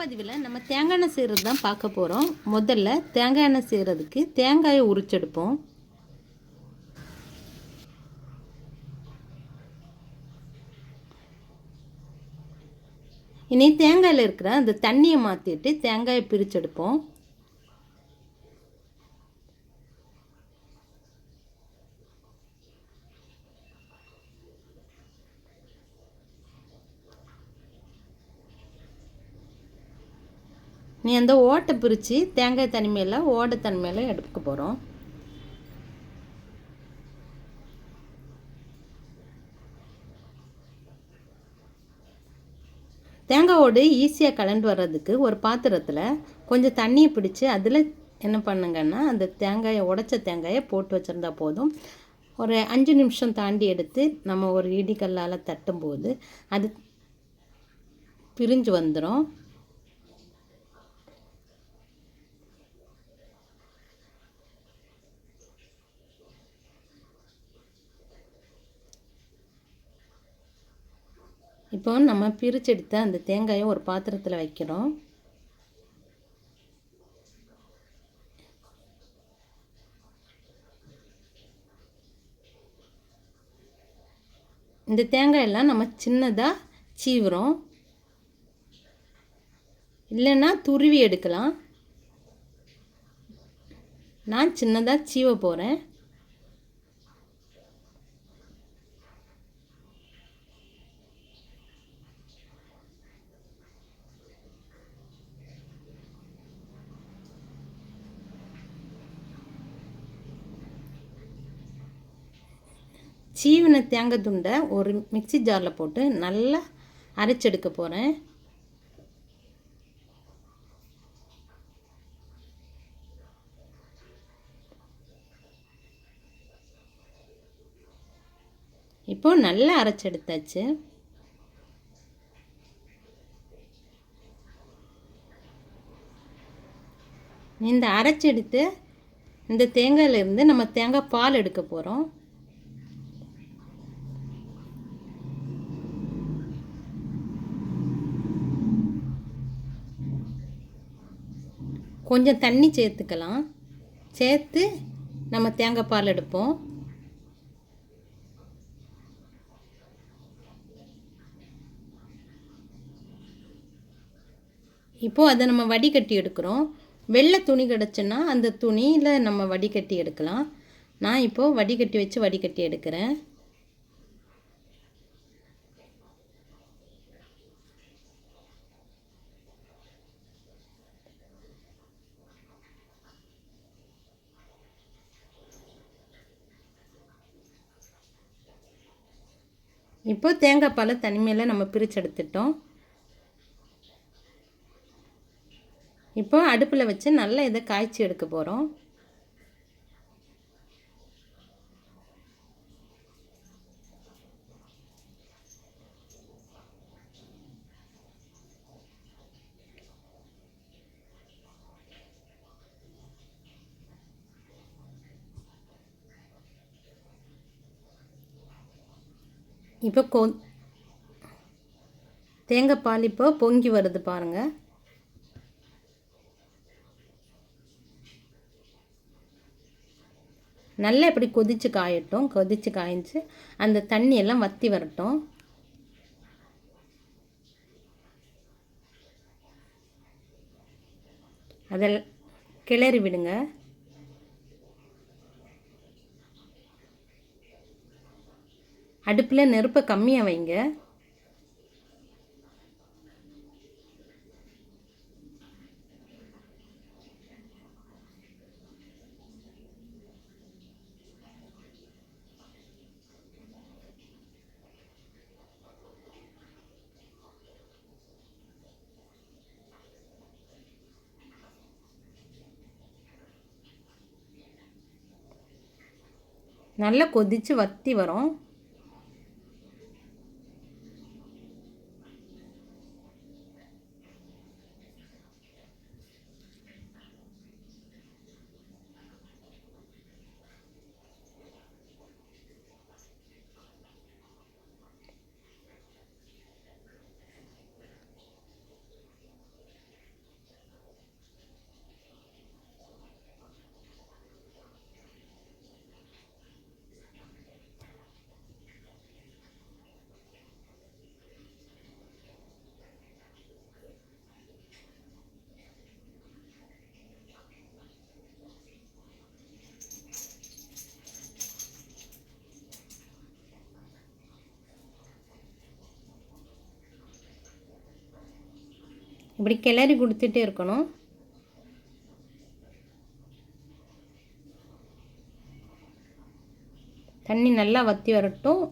பதிவில் நம்ம தேங்காய் எண்ணெய் செய்கிறது தான் பார்க்க போகிறோம் முதல்ல தேங்காய் எண்ணெய் செய்கிறதுக்கு தேங்காயை உரிச்செடுப்போம். இனி தேங்காயில் இருக்கிற அந்த தண்ணியை மாற்றிட்டு தேங்காயை பிரிச்செடுப்போம். நீ அந்த ஓட்டை பிரித்து தேங்காய் தனிமையில் ஓடை தனிமையில் எடுக்க போகிறோம் தேங்காய் ஓடு ஈஸியாக கலண்டு வர்றதுக்கு ஒரு பாத்திரத்தில் கொஞ்சம் தண்ணியை பிடிச்சி அதில் என்ன பண்ணுங்கன்னா அந்த தேங்காயை உடச்ச தேங்காயை போட்டு வச்சுருந்தா போதும். ஒரு அஞ்சு நிமிஷம் தாண்டி எடுத்து நம்ம ஒரு இடிக்கல்லால் தட்டும்போது அது பிரிஞ்சு வந்துடும் இப்போ நம்ம பிரிச்செடுத்த அந்த தேங்காயை ஒரு பாத்திரத்தில் வைக்கிறோம். இந்த தேங்காயெல்லாம் நம்ம சின்னதாக சீவுறோம். இல்லைன்னா துருவி எடுக்கலாம். நான் சின்னதாக சீவ போகிறேன் சீவின தேங்காய் துண்டை ஒரு மிக்சி ஜாரில் போட்டு நல்லா அரைச்செடுக்க போகிறேன் இப்போ நல்லா அரைச்செடுத்தாச்சு. இந்த அரைச்செடுத்து இந்த தேங்காயிலேருந்து நம்ம தேங்காய் பால் எடுக்க போகிறோம் கொஞ்சம் தண்ணி சேர்த்துக்கலாம். சேர்த்து நம்ம தேங்காய் பால் எடுப்போம். இப்போது அதை நம்ம வடிகட்டி எடுக்கிறோம். வெள்ளை துணி கிடச்சுன்னா அந்த துணியில் நம்ம வடிகட்டி எடுக்கலாம். நான் இப்போது வடிகட்டி வச்சு வடிகட்டி எடுக்கிறேன். இப்போ தேங்காய் பாலை தனிமையில் நம்ம பிரித்து எடுத்துட்டோம். இப்போ அடுப்பில் வச்சு நல்லா இதை காய்ச்சி எடுக்க போகிறோம் இப்போ கொ தேங்காய் பால் இப்போ பொங்கி வருது பாருங்கள் நல்லா இப்படி கொதித்து காயட்டும். கொதித்து காய்ச்சி அந்த தண்ணியெல்லாம் வற்றி வரட்டும். அதில் கிளறி விடுங்க. அடுப்பில் நெருப்பை கம்மியாக வைங்க. நல்லா கொதித்து வத்தி வரும். இப்படி கிளறி கொடுத்துட்டே இருக்கணும். தண்ணி நல்லா வற்றி வரட்டும்.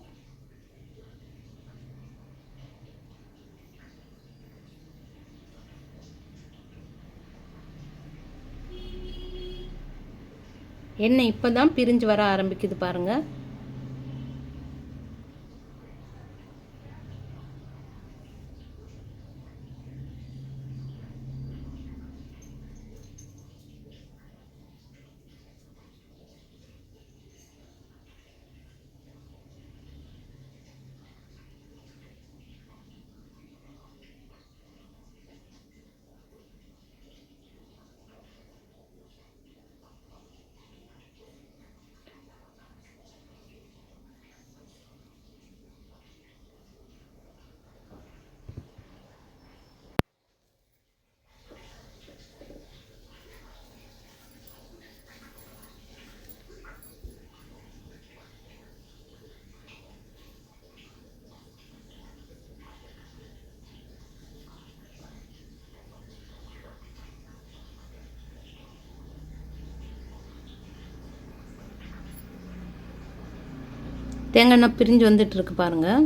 எண்ணெய் இப்போ தான் பிரிஞ்சு வர ஆரம்பிக்குது பாருங்கள் தேங்காய் எண்ணெய் பிரிஞ்சு வந்துட்டுருக்கு பாருங்கள்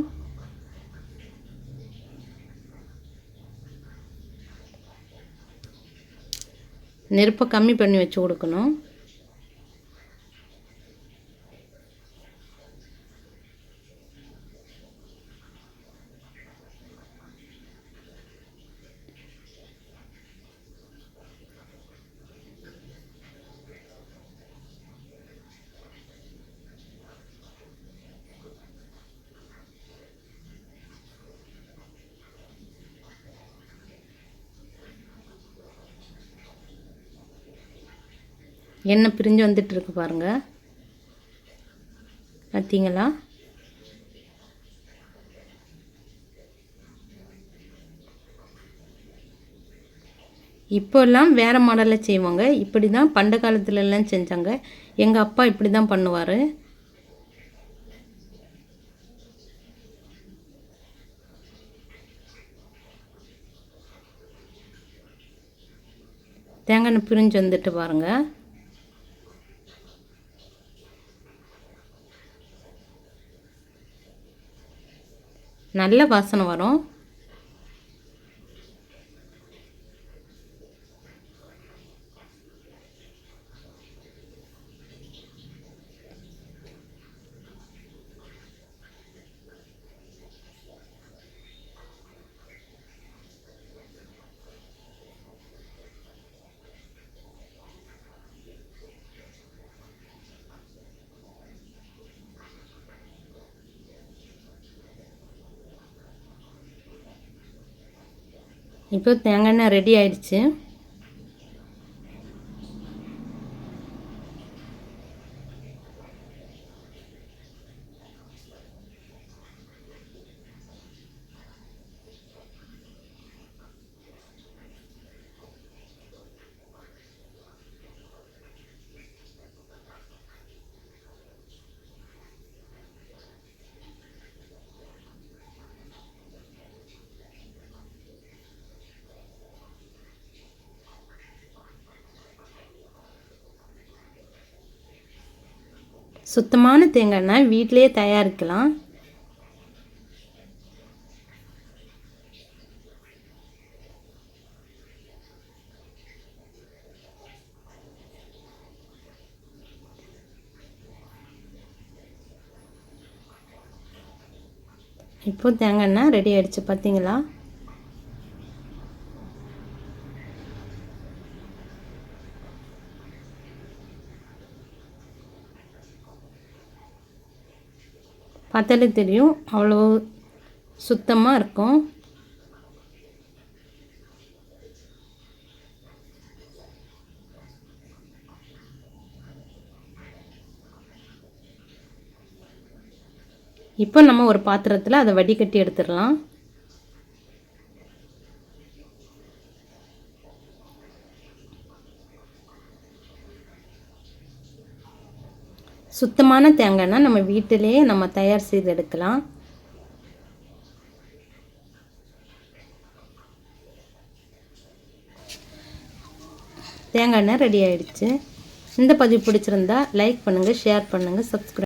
நெருப்பை கம்மி பண்ணி வச்சு கொடுக்கணும். எண்ணெய் பிரிஞ்சு வந்துட்டுருக்கு பாருங்கள் பாருங்க. பார்த்தீங்களா இப்போல்லாம் வேறு மாடலில் செய்வாங்க. இப்படி தான் பண்ட காலத்துலலாம் செஞ்சாங்க. எங்கள் அப்பா இப்படி தான் பண்ணுவார். தேங்காய் எண்ணெய் பிரிஞ்சு வந்துட்டு பாருங்கள் நல்ல வாசனை வரும். இப்போ தேங்காய் எண்ணெய் ரெடி ஆயிடுச்சு. சுத்தமான தேங்காய் எண்ணெய் வீட்டிலேயே தயாரிக்கலாம். இப்போ தேங்காய் எண்ணெய் ரெடி ஆகிடுச்சு பார்த்தீங்களா பார்த்தாலே தெரியும். அவ்வளோ சுத்தமாக இருக்கும். இப்போ நம்ம ஒரு பாத்திரத்தில் அதை வடிகட்டி எடுத்துடலாம். சுத்தமான தேங்காய்னா நம்ம வீட்டிலேயே நம்ம தயார் செய்து எடுக்கலாம். தேங்காய் எண்ணெய் ரெடி ஆகிடுச்சு இந்த பதிவு பிடிச்சிருந்தா லைக் பண்ணுங்கள் ஷேர் பண்ணுங்கள் சப்ஸ்கிரைப்